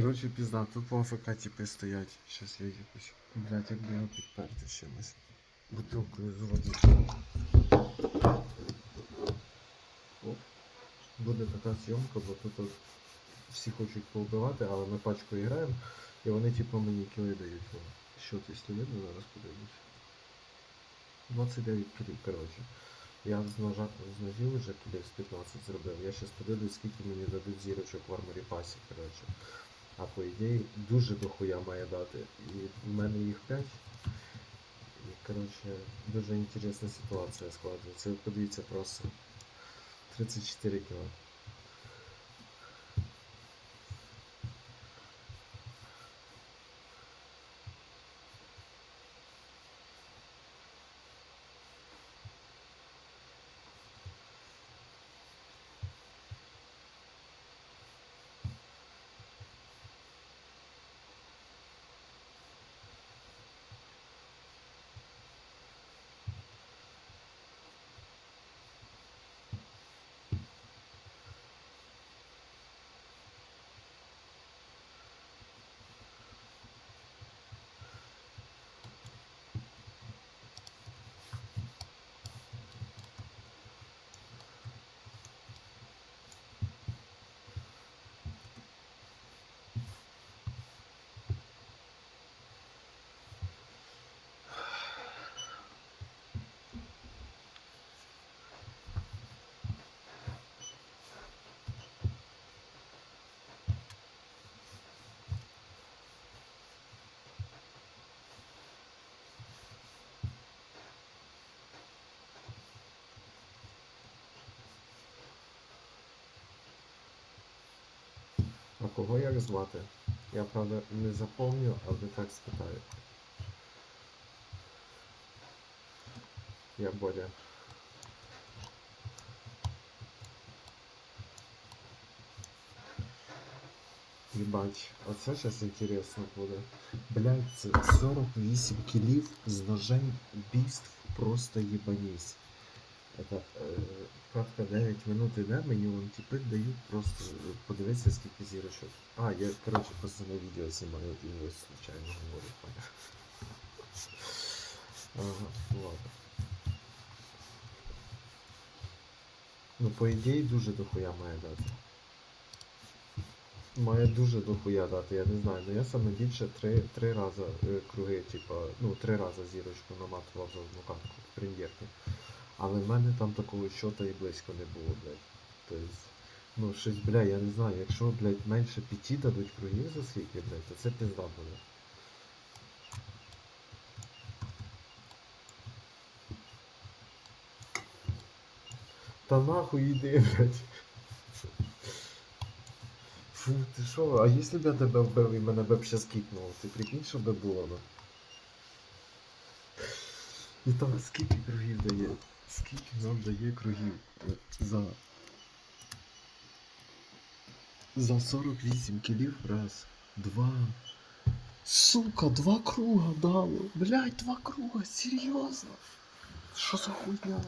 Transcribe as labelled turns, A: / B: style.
A: Короче, пізда, тут по АФК типи стоять. Щас я якось. Блять, як би його підперти чимось. Бутилкою з води. Оп. Буде така зйомка, бо тут от всі хочуть повбивати, але ми пачкою граємо, і вони типу мені кіли дають. Що ти видно, зараз подивлюсь. 29 кілів, коротше. Я з ножа з ножів вже кілів з 15 зробив. Я зараз подивлюсь, скільки мені дадуть зірочок в арморі пасі, коротше. А по ідеї дуже дохуя має дати. І в мене їх 5. І коротше, дуже інтересна ситуація складається. Подивіться просто. 34 кіла. А кого як звати? Я правда не запомню, але так спитаю. Я Боря. Ебать, оце зараз інтересно буде. Блять, це 48 кілів з ножем убийств просто ебанісь. Это э, правка 9 минут іде, мені вон типи дають просто е, подивитися скільки зірочок. А, я, короче, просто на відео знімаю і ось случайно говорю. Ага, ладно. Ну, по ідеї, дуже дохуя має дати. Має дуже дохуя дати, я не знаю. Ну я саме більше три, три рази е, круги, типа, ну, три рази зірочку наматував за одну катку в. Але в мене там такого щота і близько не було, блядь. Тобто, ну щось, бля, я не знаю, якщо, блядь, менше п'яті дадуть кругів за скільки, блядь, то це пізда буде. Та нахуй іди, блядь. Фу, ти що? А якщо б я тебе вбив і мене б ще скікнуло, ти прикинь, що би було, ну? Ну, І так, скільки кругів дає? Скільки нам дає кругів за за 48 кілів раз, два. Сука, два круга дало. Блять, два круга, серйозно. Що за хуйня?